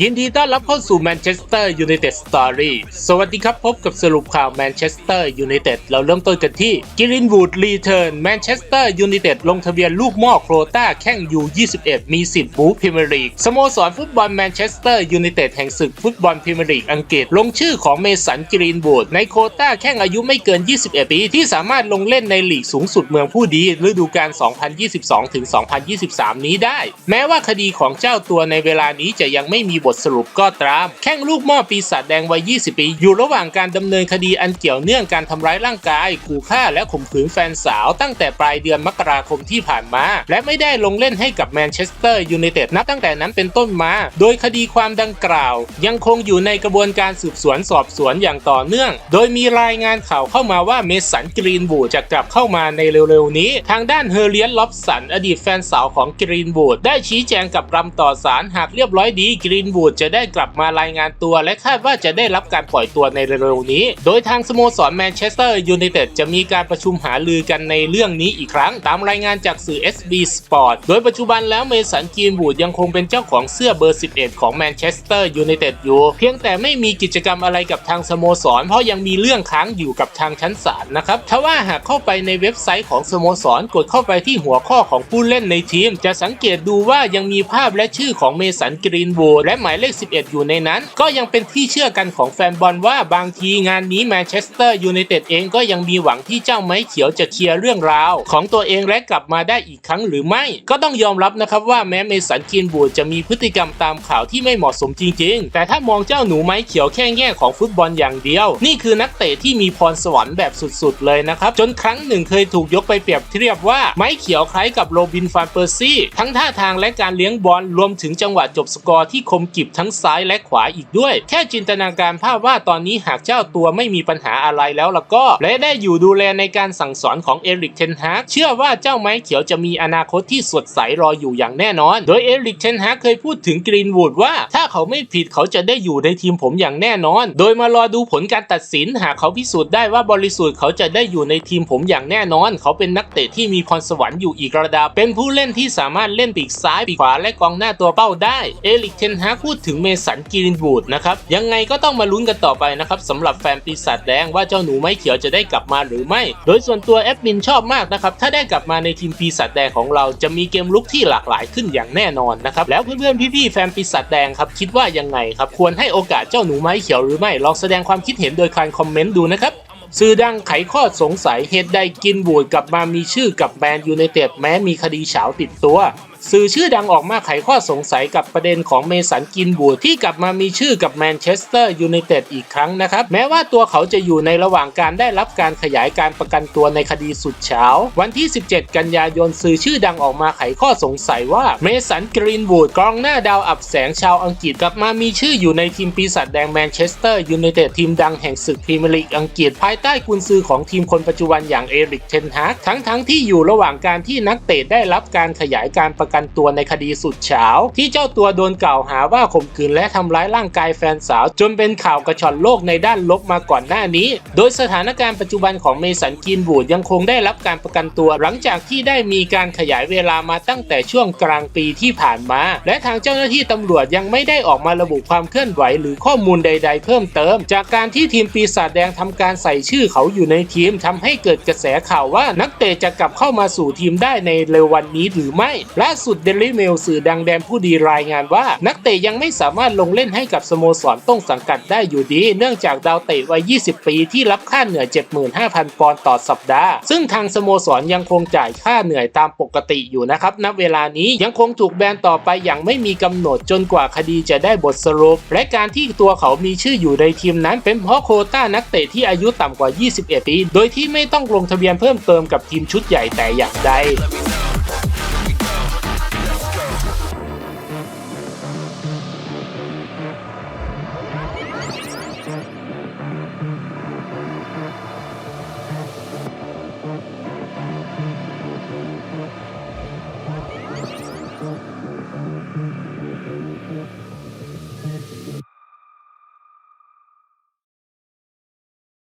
ยินดีต้อนรับเข้าสู่แมนเชสเตอร์ยูไนเต็ดสตอรี่สวัสดีครับพบกับสรุปข่าวแมนเชสเตอร์ยูไนเต็ดเราเริ่มต้นกันที่กิรินวูดรีเทิร์นแมนเชสเตอร์ยูไนเต็ดลงทะเบียนลูกหม้อโครต้าแข่งยู21 มีสิทธิ์บูพรีเมียร์ลีกสโมสรฟุตบอลแมนเชสเตอร์ยูไนเต็ดแห่งศึกฟุตบอลพรีเมียร์ลีกอังกฤษ ลงชื่อของเมสันกิรีนวูดในโควต้าแข่งอายุไม่เกิน 21 ปี ที่สามารถลงเล่นในลีกสูงสุดเมืองผู้ดีฤดูกาล 2022-2023 นี้ได้ แม้ว่าคดีของเจ้าตัวในเวลานี้จะยังไม่มีบทสรุปก็ตาม แข้งลูกหม้อปีศาจแดงวัย 20 ปี อยู่ระหว่างการดำเนินคดีอันเกี่ยวเนื่องการทำร้ายร่างกายขู่ฆ่าและข่มขืนแฟนสาว ตั้งแต่ปลายเดือนมกราคมที่ผ่านมา และไม่ได้ลงเล่นให้กับแมนเชสเตอร์ยูไนเต็ดนับตั้งแต่นั้นเป็นต้นมา โดยคดีความดังกล่าว ยังคงอยู่ในกระบวนการสืบสวนสอบสวนอย่างต่อเนื่อง โดยมีรายงานข่าวเข้ามาว่าเมสันกรีนวูดจะกลับเข้ามาในเร็วๆนี้ ทางด้านเฮเลียนล็อบสันอดีตแฟนสาวของกรีนวูดได้ชี้แจงกับรำต่อสารหากเรียบร้อยดีกรีนวูดจะได้กลับมารายงานตัวและคาดว่าจะได้รับการปล่อยตัวในเร็วๆนี้ โดยทางสโมสรแมนเชสเตอร์ยูไนเต็ดจะมีการประชุมหารือกันในเรื่องนี้อีกครั้ง ตามรายงานจากสื่อ SB Sport โดยปัจจุบันแล้วเมสันกรีนวูดยังคงเป็นเจ้าของเสื้อเบอร์ 11 ของแมนเชสเตอร์ยูไนเต็ดอยู่ เพียงแต่ไม่มีกิจกรรมอะไรกับทางสโมสร เพราะยังมีเรื่องค้างอยู่กับทางชั้นศาลนะครับทว่าหากเข้าไปในเว็บไซต์ของสโมสรกดเข้าไปที่หัวข้อของผู้เล่นในทีม จะสังเกตดูว่ายังมีภาพและชื่อของเมสันกรีนวูดและหมายเลข 11 อยู่ในนั้น ก็ยังเป็นที่เชื่อกันของแฟนบอลว่าบางทีงานนี้แมนเชสเตอร์ยูไนเต็ดเองก็ยังมีหวังที่เจ้าไม้เขียวจะเคลียร์เรื่องราว ของตัวเองและกลับมาได้อีกครั้งหรือไม่ ก็ต้องยอมรับนะครับว่าแม้เมสันกรีนวูดจะมีพฤติกรรมตามข่าวที่ไม่เหมาะสมจริง ๆ แต่ถ้ามองเจ้าหนูไม้เขียวแค่แง่ของฟุตบอลอย่างเดียว นี่คือนักเตะที่มีพรสวรรค์แบบสุดๆ เลยนะครับ จนครั้งหนึ่งเคยถูกยกไปเปรียบเทียบว่าไม้เขียวคล้ายกับโรบินฟานเปอร์ซี่ ทั้งท่าทางและการเลี้ยงบอลรวมถึงจังหวะจบสกอร์ที่คมกิบทั้งซ้ายและขวาอีกด้วย แค่จินตนาการภาพว่าตอนนี้หากเจ้าตัวไม่มีปัญหาอะไรแล้วล่ะก็ และได้อยู่ดูแลในการสั่งสอนของเอริกเทนฮากเชื่อว่าเจ้าไม้เขียวจะมีอนาคตที่สดใสรออยู่อย่างแน่นอน โดยเอริกเทนฮากเคยพูดถึงกรีนวูดว่า ถ้าเขาไม่ผิดเขาจะได้อยู่ในทีมผมอย่างแน่นอน โดยมารอดูผลการตัดสินหากเขาพิสูจน์ได้ว่าบริสุทธิ์เขาจะได้อยู่ในทีมผมอย่างแน่นอน เขาเป็นนักเตะที่มีพรสวรรค์อยู่อีกระดับ เป็นผู้เล่นที่สามารถเล่นปีกซ้ายปีกขวาและกองหน้าตัวเป้าได้ เอริกเทนฮากพูดถึงเมสันกรีนวูดนะครับยังไงก็ต้องมาลุ้นกันต่อไปนะครับสำหรับแฟนปีศาจแดงว่าเจ้าหนูไม้เขียวจะได้กลับมาหรือไม่ โดยส่วนตัวแอดมินชอบมากนะครับถ้าได้กลับมาในทีมปีศาจแดงของเราจะมีเกมลุกที่หลากหลายขึ้นอย่างแน่นอนนะครับแล้วเพื่อนๆพี่ๆแฟนปีศาจแดงครับคิดว่ายังไงครับควรให้โอกาสเจ้าหนูไม้เขียวหรือไม่ลองแสดงความคิดเห็นโดยการคอมเมนต์ดูนะครับสื่อดังไขข้อสงสัยเหตุใดกินบูดกลับมามีชื่อกับแมนยูไนเต็ดแม้มีคดีเฉาติดตัว สื่อชื่อดังออกมาไขข้อสงสัยกับประเด็นของเมสันกินบูดที่กลับมามีชื่อกับแมนเชสเตอร์ยูไนเต็ดอีกครั้งนะครับ แม้ว่าตัวเขาจะอยู่ในระหว่างการได้รับการขยายการประกันตัวในคดีสุดเฉาวันที่ 17 กันยายนสื่อชื่อดังออกมาไขข้อสงสัยว่าเมสันกรีนวูดกองหน้าดาวอับแสงชาวอังกฤษกลับมามีชื่ออยู่ในทีมปีศาจแดงแมนเชสเตอร์ยูไนเต็ดทีมดังแห่งศึกพรีเมียร์ลีกอังกฤษภายใต้กุนซือของทีมคนปัจจุบันอย่างเอริกเทนฮากทั้งทั้งๆที่อยู่ระหว่างการที่นักเตะได้รับการขยายการประกันตัวในคดีสุดเฉาที่เจ้าตัวโดนกล่าวหาว่าข่มขืนและทำร้ายร่างกายแฟนสาว จนเป็นข่าวกระชอนโลกในด้านลบมาก่อนหน้านี้ โดยสถานการณ์ปัจจุบันของเมสันกินบูดยังคงได้รับการประกันตัว หลังจากที่ได้มีการขยายเวลามาตั้งแต่ช่วงกลางปีที่ผ่านมา และทางเจ้าหน้าที่ตำรวจยังไม่ได้ออกมาระบุความเคลื่อนไหวหรือข้อมูลใด ๆ เพิ่มเติม จากการที่ทีมปีศาจแดงทำการใส่ชื่อเขาอยู่ในทีมทำให้เกิดกระแสข่าวว่านักเตะจะกลับเข้ามาสู่ทีมได้ในเร็ววันนี้หรือไม่ล่าสุดเดลิเมลสื่อดังแดนผู้ดีรายงานว่า นักเตะยังไม่สามารถลงเล่นให้กับสโมสรต้นสังกัดได้อยู่ดี เนื่องจากดาวเตะวัย 20 ปีที่รับค่าเหนื่อย 75,000 ปอนด์ต่อสัปดาห์ ซึ่งทางสโมสรยังคงจ่ายค่าเหนื่อยตามปกติอยู่นะครับณเวลานี้ยังคงถูกแบนต่อไปอย่างไม่มีกำหนดจนกว่าคดีจะได้บทสรุป และการที่ตัวเขามีชื่ออยู่ในทีมนั้น เป็นเพราะโคต้านักเตะที่อายุต่ำกว่า 21 ปี โดยที่ไม่ต้องลงทะเบียนเพิ่มเติมกับทีมชุดใหญ่แต่อย่างใด